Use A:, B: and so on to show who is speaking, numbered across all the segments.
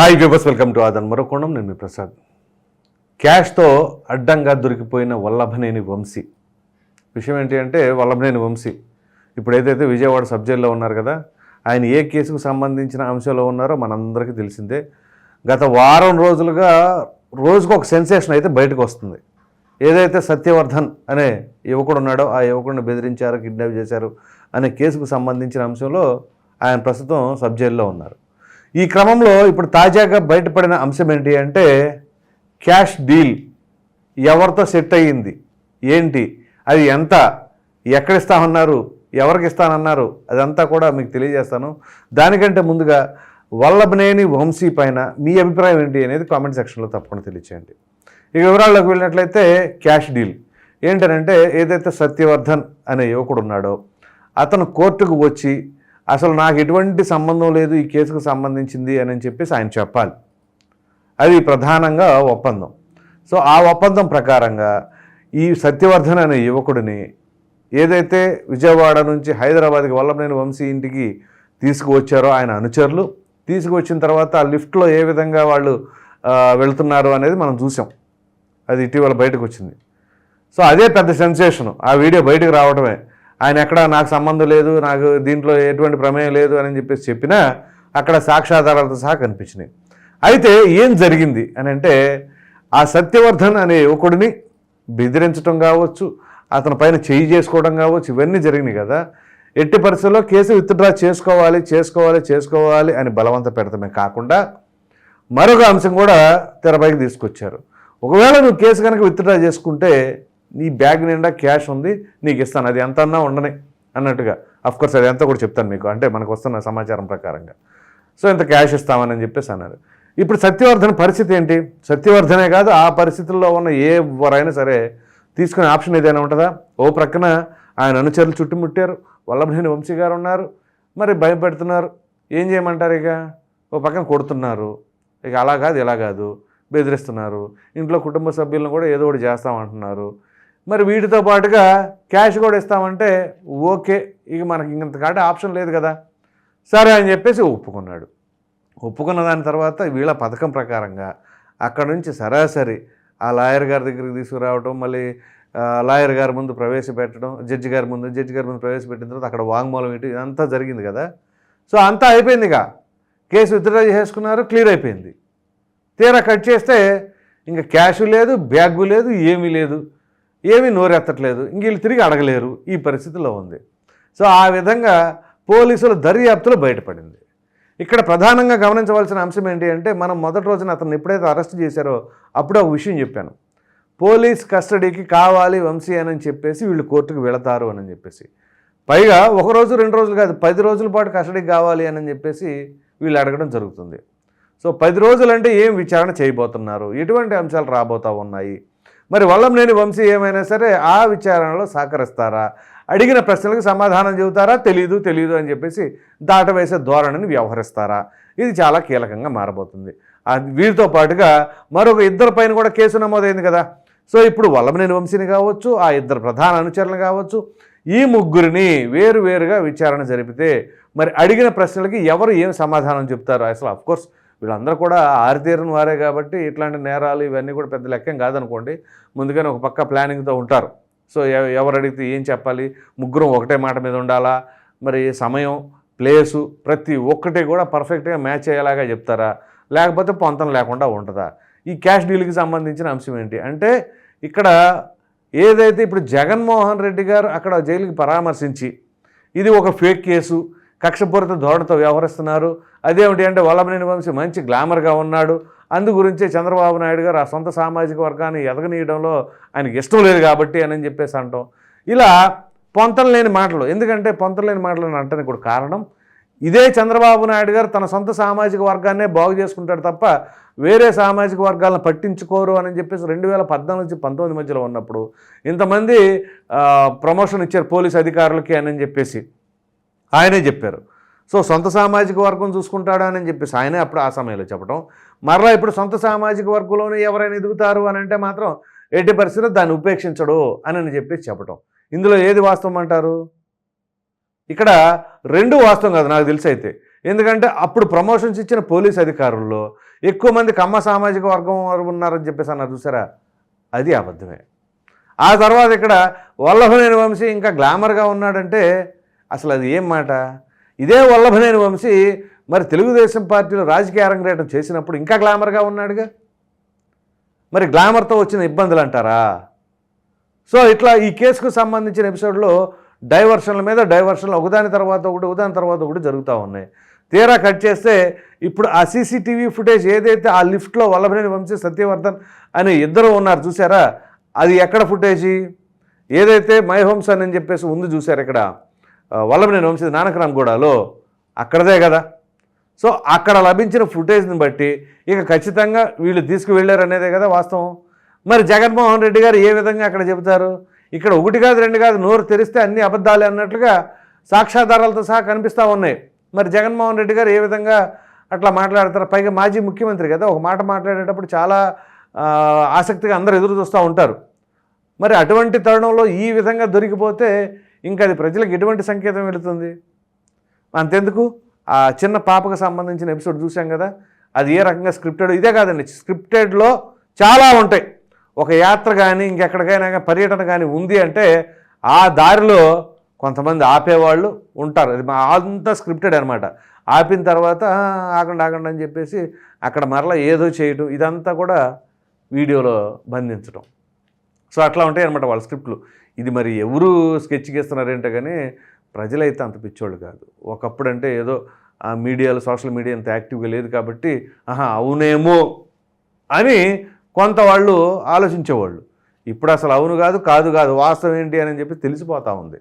A: Hi viewers welcome to ఆదన్. మరొకోణం నేను మీ ప్రసాద్. క్యాష్తో అడ్డంగా దొరికిపోయిన వల్లభనేని వంశీ. విషయం ఏంటి అంటే వల్లభనేని వంశీ. ఇప్పుడు ఏదైతే విజయవాడ సబ్జెక్ట్లో ఉన్నారు కదా ఆయన ఏ కేసుకు సంబంధించిన అంశంలో ఉన్నారో మనందరికీ తెలిసిందే. గత వారం రోజులుగా రోజుకు ఒక సెన్సేషన్ అయితే బయటకు వస్తుంది. ఏదైతే సత్యవర్ధన్ అనే యువకుడు ఉన్నాడో ఆ యువకుడిని బెదిరించారు కిడ్నాప్ చేశారు అనే కేసుకు సంబంధించిన అంశంలో ఆయన ప్రస్తుతం సబ్ జైల్లో ఉన్నారు. ఈ క్రమంలో ఇప్పుడు తాజాగా బయటపడిన అంశం ఏంటి అంటే క్యాష్ డీల్. ఎవరితో సెట్ అయ్యింది? ఏంటి? అది ఎంత? ఎక్కడ ఇస్తామన్నారు? ఎవరికి ఇస్తానన్నారు? అదంతా కూడా మీకు తెలియజేస్తాను. దానికంటే ముందుగా వల్లభనేని వంశీ పైన మీ అభిప్రాయం ఏంటి అనేది కామెంట్ సెక్షన్లో తప్పకుండా తెలియచేయండి. ఈ వివరాల్లోకి వెళ్ళినట్లయితే క్యాష్ డీల్. ఏంటనంటే ఏదైతే సత్యవర్ధన్ అనే యువకుడు ఉన్నాడో అతను కోర్టుకు వచ్చి అసలు నాకు ఎటువంటి సంబంధం లేదు ఈ కేసుకు సంబంధించింది అని చెప్పేసి ఆయన చెప్పాలి. అది ప్రధానంగా ఒప్పందం. సో ఆ ఒప్పందం ప్రకారంగా ఈ సత్యవర్ధన్ అనే యువకుడిని ఏదైతే విజయవాడ నుంచి హైదరాబాద్కి వల్లభనేని వంశీ ఇంటికి తీసుకువచ్చారో ఆయన అనుచరులు తీసుకువచ్చిన తర్వాత ఆ లిఫ్ట్లో ఏ విధంగా వాళ్ళు వెళుతున్నారు అనేది మనం చూసాం. అది ఇటీవల బయటకు వచ్చింది. సో అదే పెద్ద సెన్సేషన్. ఆ వీడియో బయటకు రావడమే. ఆయన ఎక్కడ నాకు సంబంధం లేదు నాకు దీంట్లో ఎటువంటి ప్రమేయం లేదు అని చెప్పేసి చెప్పినా అక్కడ సాక్ష్యాధారాలతో సహా కనిపించినాయి. అయితే ఏం జరిగింది అని అంటే ఆ సత్యవర్ధన్ అనే యువకుడిని బెదిరించడం కావచ్చు అతని పైన చేయి చేసుకోవడం కావచ్చు ఇవన్నీ జరిగినాయి కదా. ఎట్టి పరిస్థితుల్లో కేసు విత్డ్రా చేసుకోవాలి చేసుకోవాలి చేసుకోవాలి అని బలవంత పెడతమే కాకుండా మరొక అంశం కూడా తెరపైకి తీసుకొచ్చారు. ఒకవేళ నువ్వు కేసు కనుక విత్డ్రా చేసుకుంటే నీ బ్యాగ్ నిండా క్యాష్ ఉంది నీకు ఇస్తాను. అది ఎంత అన్నా ఉండని అన్నట్టుగా. అఫ్కోర్స్ అది ఎంత కూడా చెప్తాను మీకు. అంటే మనకు వస్తున్న సమాచారం ప్రకారంగా. సో ఇంత క్యాష్ ఇస్తామని చెప్పేసి అన్నారు. ఇప్పుడు సత్యవర్ధన్ పరిస్థితి ఏంటి? సత్యవర్ధనే కాదు ఆ పరిస్థితుల్లో ఉన్న ఏ ఎవరైనా సరే తీసుకునే ఆప్షన్ ఏదైనా ఉంటుందా? ఓ ప్రక్కన ఆయన అనుచరులు చుట్టుముట్టారు వల్లభనేని వంశీ గారు ఉన్నారు మరి భయపెడుతున్నారు. ఏం చేయమంటారు ఇక? ఓ పక్కన కొడుతున్నారు. ఇక అలా కాదు ఇలా కాదు. బెదిరిస్తున్నారు. ఇంట్లో కుటుంబ సభ్యులను కూడా ఏదో ఒకటి చేస్తామంటున్నారు. మరి వీటితో పాటుగా క్యాష్ కూడా ఇస్తామంటే ఓకే ఇక మనకి ఇంతకంటే ఆప్షన్ లేదు కదా. సరే అని చెప్పేసి ఒప్పుకున్నాడు. ఒప్పుకున్న దాని తర్వాత వీళ్ళ పథకం ప్రకారంగా అక్కడ నుంచి సరాసరి ఆ లాయర్ గారి దగ్గరికి తీసుకురావడం మళ్ళీ లాయర్ గారి ముందు ప్రవేశపెట్టడం జడ్జి గారి ముందు జడ్జి గారి ముందు ప్రవేశపెట్టిన తర్వాత అక్కడ వాంగ్మూలం ఇటు ఇదంతా జరిగింది కదా. సో అంతా అయిపోయింది ఇక. కేసు విత్డ్రా చేసుకున్నారు క్లియర్ అయిపోయింది. తీరా కట్ చేస్తే ఇంకా క్యాష్ లేదు బ్యాగు లేదు ఏమీ లేదు. ఏమీ నోరెత్తట్లేదు. ఇంక వీళ్ళు తిరిగి అడగలేరు. ఈ పరిస్థితిలో ఉంది. సో ఆ విధంగా పోలీసుల దర్యాప్తులో బయటపడింది. ఇక్కడ ప్రధానంగా గమనించవలసిన అంశం ఏంటి అంటే మనం మొదటి రోజున అతను ఎప్పుడైతే అరెస్ట్ చేశారో అప్పుడే ఒక విషయం చెప్పాను. పోలీస్ కస్టడీకి కావాలి వంశీ అని చెప్పేసి వీళ్ళు కోర్టుకు వెళతారు అని చెప్పేసి. పైగా ఒక రోజు రెండు రోజులు కాదు పది రోజుల పాటు కస్టడీకి కావాలి అని చెప్పేసి వీళ్ళు అడగడం జరుగుతుంది. సో పది రోజులంటే ఏం విచారణ చేయబోతున్నారు? ఎటువంటి అంశాలు రాబోతా ఉన్నాయి? మరి వల్లంనేని వంశీ ఏమైనా సరే ఆ విచారణలో సహకరిస్తారా? అడిగిన ప్రశ్నలకు సమాధానం చెబుతారా? తెలీదు తెలీదు అని చెప్పేసి దాటవేసే ధోరణిని వ్యవహరిస్తారా? ఇది చాలా కీలకంగా మారబోతుంది. వీరితో పాటుగా మరొక ఇద్దరు పైన కూడా కేసు నమోదైంది కదా. సో ఇప్పుడు వల్లమనేని వంశీని కావచ్చు ఆ ఇద్దరు ప్రధాన అనుచరులు కావచ్చు ఈ ముగ్గురిని వేరు వేరుగా విచారణ జరిపితే మరి అడిగిన ప్రశ్నలకి ఎవరు ఏం సమాధానం చెప్తారు? అసలు అఫ్కోర్స్ వీళ్ళందరూ కూడా ఆరితేరిన వారే కాబట్టి ఇట్లాంటి నేరాలు ఇవన్నీ కూడా పెద్ద లెక్కం కాదనుకోండి. ముందుగానే ఒక పక్క ప్లానింగ్తో ఉంటారు. సో ఎవ- ఎవరు అడిగితే ఏం చెప్పాలి? ముగ్గురం ఒకటే మాట మీద ఉండాలా? మరి సమయం ప్లేసు ప్రతి ఒక్కటి కూడా పర్ఫెక్ట్గా మ్యాచ్ అయ్యేలాగా చెప్తారా? లేకపోతే పొంతం లేకుండా ఉంటుందా? ఈ క్యాష్ డీల్కి సంబంధించిన అంశం ఏంటి? అంటే ఇక్కడ ఏదైతే ఇప్పుడు జగన్మోహన్ రెడ్డి గారు అక్కడ జైలుకి పరామర్శించి ఇది ఒక ఫేక్ కేసు కక్షపూరిత ధోరణితో వ్యవహరిస్తున్నారు. అదేమిటి అంటే వల్లభనేని వంశీ మంచి గ్లామర్గా ఉన్నాడు. అందు గురించే చంద్రబాబు నాయుడు గారు ఆ సొంత సామాజిక వర్గాన్ని ఎదగనీయడంలో ఆయనకి ఇష్టం లేదు కాబట్టి అని చెప్పేసి అంటాం. ఇలా పొంతలు లేని మాటలు ఎందుకంటే పొంతం లేని మాటలు అని అంటానికి కూడా కారణం. ఇదే చంద్రబాబు నాయుడు గారు తన సొంత సామాజిక వర్గాన్నే బాగు చేసుకుంటాడు తప్ప వేరే సామాజిక వర్గాలను పట్టించుకోరు అని చెప్పేసి రెండు వేల పద్నాలుగు నుంచి పంతొమ్మిది మధ్యలో ఉన్నప్పుడు ఇంతమంది ప్రమోషన్ ఇచ్చారు పోలీస్ అధికారులకి అని చెప్పేసి. ఆయనే చెప్పారు. సో సొంత సామాజిక వర్గం చూసుకుంటాడా అని చెప్పేసి ఆయనే అప్పుడు ఆ సమయంలో చెప్పడం మరలా ఇప్పుడు సొంత సామాజిక వర్గంలోనే ఎవరైనా ఎదుగుతారు అని అంటే మాత్రం ఎట్టి పరిస్థితిలో దాన్ని ఉపేక్షించడు అని అని చెప్పేసి చెప్పడం ఇందులో ఏది వాస్తవం అంటారు? ఇక్కడ రెండు వాస్తవం కాదు నాకు తెలిసి అయితే. ఎందుకంటే అప్పుడు ప్రమోషన్స్ ఇచ్చిన పోలీస్ అధికారుల్లో ఎక్కువ మంది కమ్మ సామాజిక వర్గం వారు ఉన్నారని చెప్పేసి అన్నారు చూసారా? అది అబద్ధమే. ఆ తర్వాత ఇక్కడ వల్లభనేని వంశీ ఇంకా గ్లామర్గా ఉన్నాడంటే అసలు అది ఏం మాట? ఇదే వల్లభనేని వంశీ మరి తెలుగుదేశం పార్టీలో రాజకీయ అరంగేటం చేసినప్పుడు ఇంకా గ్లామర్గా ఉన్నాడుగా? మరి గ్లామర్తో వచ్చిన ఇబ్బందులు అంటారా? సో ఇట్లా ఈ కేసుకు సంబంధించిన ఎపిసోడ్లో డైవర్షన్ల మీద డైవర్షన్లు ఒకదాని తర్వాత ఒకటి ఒకదాని తర్వాత ఒకటి జరుగుతూ ఉన్నాయి. తీరా కట్ చేస్తే ఇప్పుడు ఆ సీసీటీవీ ఫుటేజ్ ఏదైతే ఆ లిఫ్ట్లో వల్లభనేని వంశీ సత్యవర్ధన్ అని ఇద్దరు ఉన్నారు చూసారా? అది ఎక్కడ ఫుటేజీ? ఏదైతే మై హోమ్స్ అని చెప్పేసి ఉంది చూసారు ఇక్కడ. వల్లభనేని వంశీ నానకరాంగూడలో అక్కడదే కదా సో అక్కడ లభించిన ఫుటేజ్ని బట్టి ఇక ఖచ్చితంగా వీళ్ళు తీసుకువెళ్ళారు అనేదే కదా వాస్తవం. మరి జగన్మోహన్ రెడ్డి గారు ఏ విధంగా అక్కడ చెబుతారు? ఇక్కడ ఒకటి కాదు రెండు కాదు నోరు తెరిస్తే అన్ని అబద్ధాలే అన్నట్లుగా సాక్ష్యాధారాలతో సహా కనిపిస్తూ ఉన్నాయి. మరి జగన్మోహన్ రెడ్డి గారు ఏ విధంగా అట్లా మాట్లాడతారు? పైగా మాజీ ముఖ్యమంత్రి కదా ఒక మాట మాట్లాడేటప్పుడు చాలా ఆసక్తిగా అందరూ ఎదురు చూస్తూ ఉంటారు. మరి అటువంటి తరుణంలో ఈ విధంగా దొరికిపోతే ఇంకా అది ప్రజలకు ఎటువంటి సంకేతం వెళుతుంది? అంతెందుకు? ఆ చిన్న పాపకు సంబంధించిన ఎపిసోడ్ చూసాం కదా అది ఏ రకంగా స్క్రిప్టెడ్? ఇదే కాదండి స్క్రిప్టెడ్లో చాలా ఉంటాయి. ఒక యాత్ర కానీ ఇంకెక్కడికైనా పర్యటన కానీ ఉంది అంటే ఆ దారిలో కొంతమంది ఆపేవాళ్ళు ఉంటారు. అది మా అంతా స్క్రిప్టెడ్ అనమాట ఆపిన తర్వాత ఆగండి ఆగండి అని చెప్పేసి అక్కడ మరలా ఏదో చేయటం ఇదంతా కూడా వీడియోలో బంధించడం సో అట్లా ఉంటాయి అనమాట వాళ్ళ స్క్రిప్ట్లు. ఇది మరి ఎవరు స్కెచ్ గీస్తున్నారంటే కానీ ప్రజలైతే అంత పిచ్చోళ్ళు కాదు. ఒకప్పుడు అంటే ఏదో ఆ మీడియాలో సోషల్ మీడియా అంత యాక్టివ్గా లేదు కాబట్టి ఆహా అవునేమో అని కొంత వాళ్ళు ఆలోచించేవాళ్ళు. ఇప్పుడు అసలు అవును కాదు కాదు కాదు వాస్తవం ఏంటి అని చెప్పి తెలిసిపోతూ ఉంది.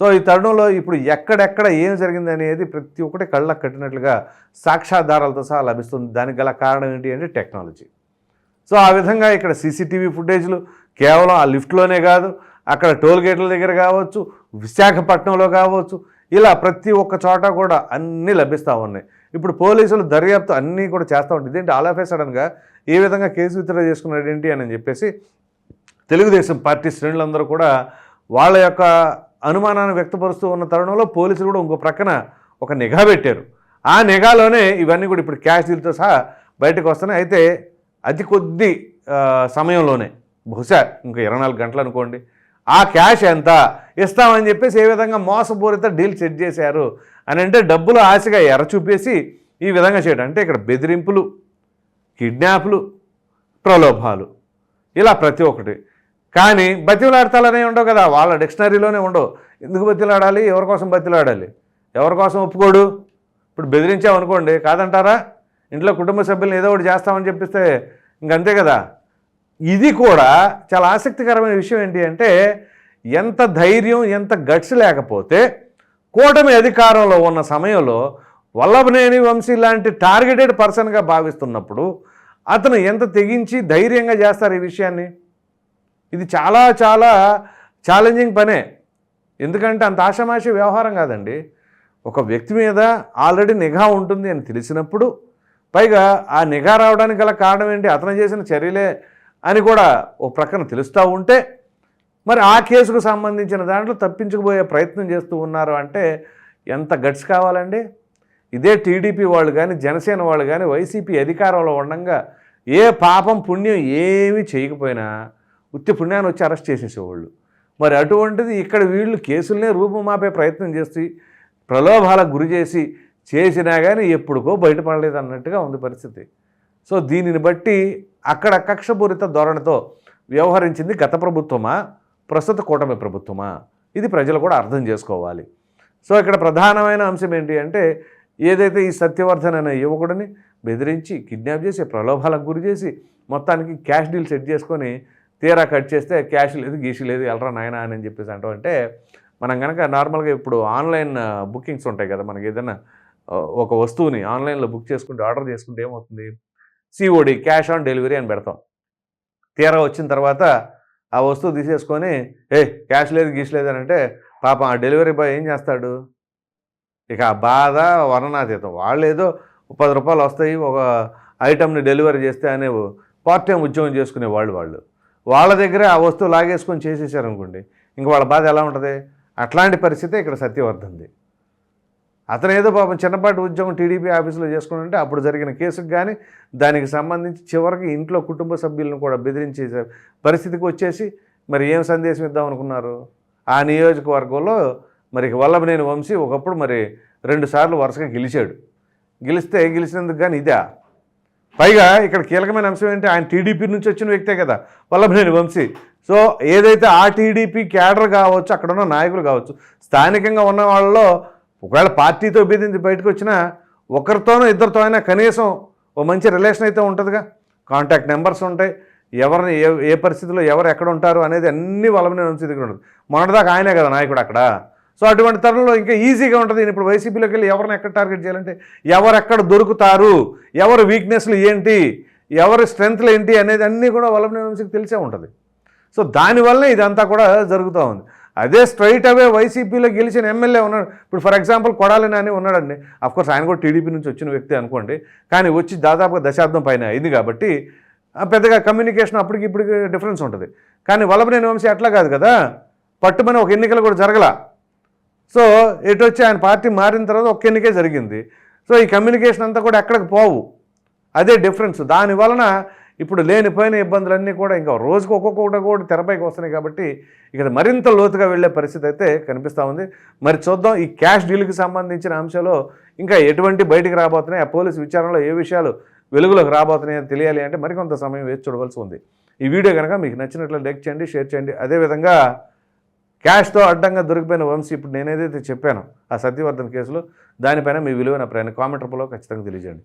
A: సో ఈ తరుణంలో ఇప్పుడు ఎక్కడెక్కడ ఏం జరిగింది అనేది ప్రతి ఒక్కటి కళ్ళకు కట్టినట్లుగా సాక్ష్యాధారాలతో సహా లభిస్తుంది. దానికి గల కారణం ఏంటి అంటే టెక్నాలజీ. సో ఆ విధంగా ఇక్కడ సీసీటీవీ ఫుటేజ్లు కేవలం ఆ లిఫ్ట్లోనే కాదు అక్కడ టోల్ గేట్ల దగ్గర కావచ్చు విశాఖపట్నంలో కావచ్చు ఇలా ప్రతి ఒక్క చోట కూడా అన్నీ లభిస్తూ ఉన్నాయి. ఇప్పుడు పోలీసులు దర్యాప్తు అన్నీ కూడా చేస్తూ ఉంటాయి ఇదేంటి ఆల్ ఆఫ్ ఏ సడన్గా ఏ విధంగా కేసు విత్డ్రా చేసుకున్నాడు ఏంటి అని చెప్పేసి తెలుగుదేశం పార్టీ శ్రేణులందరూ కూడా వాళ్ళ యొక్క అనుమానాన్ని వ్యక్తపరుస్తూ ఉన్న తరుణంలో పోలీసులు కూడా ఇంకో ప్రక్కన ఒక నిఘా పెట్టారు. ఆ నిఘాలోనే ఇవన్నీ కూడా ఇప్పుడు క్యాష్ డీల్తో సహా బయటకు వస్తున్నాయి. అయితే అతి కొద్ది సమయంలోనే బహుశా ఇంకా ఇరవై నాలుగు గంటలు అనుకోండి. ఆ క్యాష్ ఎంత? ఇస్తామని చెప్పేసి ఏ విధంగా మోసపూరిత డీల్ సెట్ చేశారు? అని అంటే డబ్బులు ఆశగా ఎర చూపేసి ఈ విధంగా చేయడం. అంటే ఇక్కడ బెదిరింపులు కిడ్నాప్లు ప్రలోభాలు. ఇలా ప్రతి ఒక్కటి. కానీ బతిలాడతాలనే ఉండవు కదా. వాళ్ళ డిక్షనరీలోనే ఉండవు. ఎందుకు బతిలాడాలి ఎవరి కోసం బతిలాడాలి ఎవరి కోసం ఒప్పుకోడు? ఇప్పుడు బెదిరించామనుకోండి కాదంటారా? ఇంట్లో కుటుంబ సభ్యులను ఏదో ఒకటి చేస్తామని చెప్పిస్తే ఇంకంతే కదా. ఇది కూడా చాలా ఆసక్తికరమైన విషయం ఏంటి అంటే ఎంత ధైర్యం ఎంత గట్స్ లేకపోతే కూటమి అధికారంలో ఉన్న సమయంలో వల్లభనేని వంశీ లాంటి టార్గెటెడ్ పర్సన్గా భావిస్తున్నప్పుడు అతను ఎంత తెగించి ధైర్యంగా చేస్తారు ఈ విషయాన్ని? ఇది చాలా చాలా ఛాలెంజింగ్ పనే. ఎందుకంటే అంత ఆషమాషి వ్యవహారం కాదండి. ఒక వ్యక్తి మీద ఆల్రెడీ నిఘా ఉంటుంది అని తెలిసినప్పుడు పైగా ఆ నిఘా రావడానికి గల కారణం ఏంటి? అతను చేసిన చర్యలే అని కూడా ఓ ప్రక్కన తెలుస్తూ ఉంటే మరి ఆ కేసుకు సంబంధించిన దాంట్లో తప్పించుకుపోయే ప్రయత్నం చేస్తూ ఉన్నారు అంటే ఎంత గట్స్ కావాలండి? ఇదే టీడీపీ వాళ్ళు కానీ జనసేన వాళ్ళు కానీ వైసీపీ అధికారంలో ఉండగా ఏ పాపం పుణ్యం ఏమీ చేయకపోయినా ఉత్తి పుణ్యాన్ని వచ్చి అరెస్ట్ చేసేసేవాళ్ళు. మరి అటువంటిది ఇక్కడ వీళ్ళు కేసులనే రూపుమాపే ప్రయత్నం చేసి ప్రలోభాలకు గురి చేసి చేసినా కానీ ఎప్పుడుకో బయటపడలేదు అన్నట్టుగా ఉంది పరిస్థితి. సో దీనిని బట్టి అక్కడ కక్షపూరిత ధోరణితో వ్యవహరించింది గత ప్రభుత్వమా? ప్రస్తుత కూటమి ప్రభుత్వమా? ఇది ప్రజలు కూడా అర్థం చేసుకోవాలి. సో ఇక్కడ ప్రధానమైన అంశం ఏంటి అంటే ఏదైతే ఈ సత్యవర్ధన్ అనే యువకుడిని బెదిరించి కిడ్నాప్ చేసి ప్రలోభాలకు గురి చేసి మొత్తానికి క్యాష్ డీల్ సెట్ చేసుకొని తీరా కట్ చేస్తే క్యాష్ లేదు గీషి లేదు ఎలరా నాయనా అని చెప్పేసి అంటాం అంటే మనం కనుక నార్మల్గా ఇప్పుడు ఆన్లైన్ బుకింగ్స్ ఉంటాయి కదా మనకి ఏదైనా ఒక వస్తువుని ఆన్లైన్లో బుక్ చేసుకుంటే ఆర్డర్ చేసుకుంటే ఏమవుతుంది? సిఓడి క్యాష్ ఆన్ డెలివరీ అని పెడతాం. తీరా వచ్చిన తర్వాత ఆ వస్తువు తీసేసుకొని ఏ క్యాష్ లేదు గీష్ లేదు అని అంటే పాపం ఆ డెలివరీ బాయ్ ఏం చేస్తాడు? ఇక ఆ బాధ వర్ణనాతీతం. వాళ్ళు ఏదో పది రూపాయలు వస్తాయి ఒక ఐటమ్ని డెలివరీ చేస్తే అనే పార్ట్ టైం ఉద్యోగం చేసుకునే వాళ్ళు వాళ్ళు. వాళ్ళ దగ్గరే ఆ వస్తువు లాగేసుకొని చేసేసారు అనుకోండి ఇంక వాళ్ళ బాధ ఎలా ఉంటుంది? అట్లాంటి పరిస్థితి ఇక్కడ సత్యవర్ధంది. అతను ఏదో పాపం చిన్నపాటి ఉద్యోగం టీడీపీ ఆఫీసులో చేసుకుని అప్పుడు జరిగిన కేసుకు కానీ దానికి సంబంధించి చివరికి ఇంట్లో కుటుంబ సభ్యులను కూడా బెదిరించే పరిస్థితికి వచ్చేసి మరి ఏం సందేశం ఇద్దాం అనుకున్నారు? ఆ నియోజకవర్గంలో మరి వల్లభనేని వంశీ ఒకప్పుడు మరి రెండుసార్లు వరుసగా గెలిచాడు. గెలిస్తే గెలిచినందుకు కానీ ఇదే? పైగా ఇక్కడ కీలకమైన అంశం ఏంటి? ఆయన టీడీపీ నుంచి వచ్చిన వ్యక్తే కదా వల్లభనేని వంశీ. సో ఏదైతే ఆ టీడీపీ క్యాడర్ కావచ్చు అక్కడ ఉన్న నాయకులు కావచ్చు స్థానికంగా ఉన్న వాళ్ళలో ఒకవేళ పార్టీతో బెదిరించి బయటకు వచ్చినా ఒకరితోనో ఇద్దరితో అయినా కనీసం ఓ మంచి రిలేషన్ అయితే ఉంటుందిగా. కాంటాక్ట్ నెంబర్స్ ఉంటాయి. ఎవరిని ఏ ఏ పరిస్థితిలో ఎవరు ఎక్కడ ఉంటారు అనేది అన్ని వల్లభనేని వంశీ దగ్గర ఉంటుంది మొన్నటిదాకా ఆయనే కదా నాయకుడు అక్కడ. సో అటువంటి తరుణంలో ఇంకా ఈజీగా ఉంటుంది. ఇప్పుడు వైసీపీలోకి వెళ్ళి ఎవరిని ఎక్కడ టార్గెట్ చేయాలంటే ఎవరు ఎక్కడ దొరుకుతారు? ఎవరి వీక్నెస్లు ఏంటి? ఎవరి స్ట్రెంగ్త్లు ఏంటి? అనేది అన్నీ కూడా వల్లభనేని వంశీకి తెలిసే ఉంటుంది. సో దానివల్లనే ఇదంతా కూడా జరుగుతూ ఉంది. అదే స్ట్రైట్ అవే వైసీపీలో గెలిచిన ఎమ్మెల్యే ఉన్నాడు. ఇప్పుడు ఫర్ ఎగ్జాంపుల్ కొడాలి నాని ఉన్నాడండి. కోర్స్ ఆయన కూడా టీడీపీ నుంచి వచ్చిన వ్యక్తి అనుకోండి. కానీ వచ్చి దాదాపుగా దశాబ్దం పైన అయింది కాబట్టి ఆ పెద్దగా కమ్యూనికేషన్ అప్పటికి ఇప్పటికి డిఫరెన్స్ ఉంటుంది. కానీ వల్లభనేని వంశీ అట్లా కాదు కదా. పట్టుమని ఒక ఎన్నికలు కూడా జరగల. సో ఎటు వచ్చి ఆయన పార్టీ మారిన తర్వాత ఒక్క ఎన్నికే జరిగింది. సో ఈ కమ్యూనికేషన్ అంతా కూడా ఎక్కడికి పోవు. అదే డిఫరెన్స్ దాని వలన ఇప్పుడు లేనిపోయిన ఇబ్బందులన్నీ కూడా ఇంకా రోజుకు ఒక్కొక్కటి కూడా తెరపైకి వస్తున్నాయి కాబట్టి ఇక్కడ మరింత లోతుగా వెళ్ళే పరిస్థితి అయితే కనిపిస్తూ ఉంది. మరి చూద్దాం ఈ క్యాష్ డీల్కి సంబంధించిన అంశాలు ఇంకా ఎటువంటి బయటికి రాబోతున్నాయి? ఆ పోలీసు విచారణలో ఏ విషయాలు వెలుగులోకి రాబోతున్నాయో తెలియాలి అంటే మరికొంత సమయం వేచి చూడవలసి ఉంది. ఈ వీడియో కనుక మీకు నచ్చినట్లు లైక్ చేయండి షేర్ చేయండి. అదేవిధంగా క్యాష్తో అడ్డంగా దొరికిపోయిన వంశీ ఇప్పుడు నేనేదైతే చెప్పానో ఆ సత్యవర్ధన్ కేసులో దానిపైన మీ విలువైన ప్రయాణ కామెంట్ రూపంలో ఖచ్చితంగా తెలియజేయండి.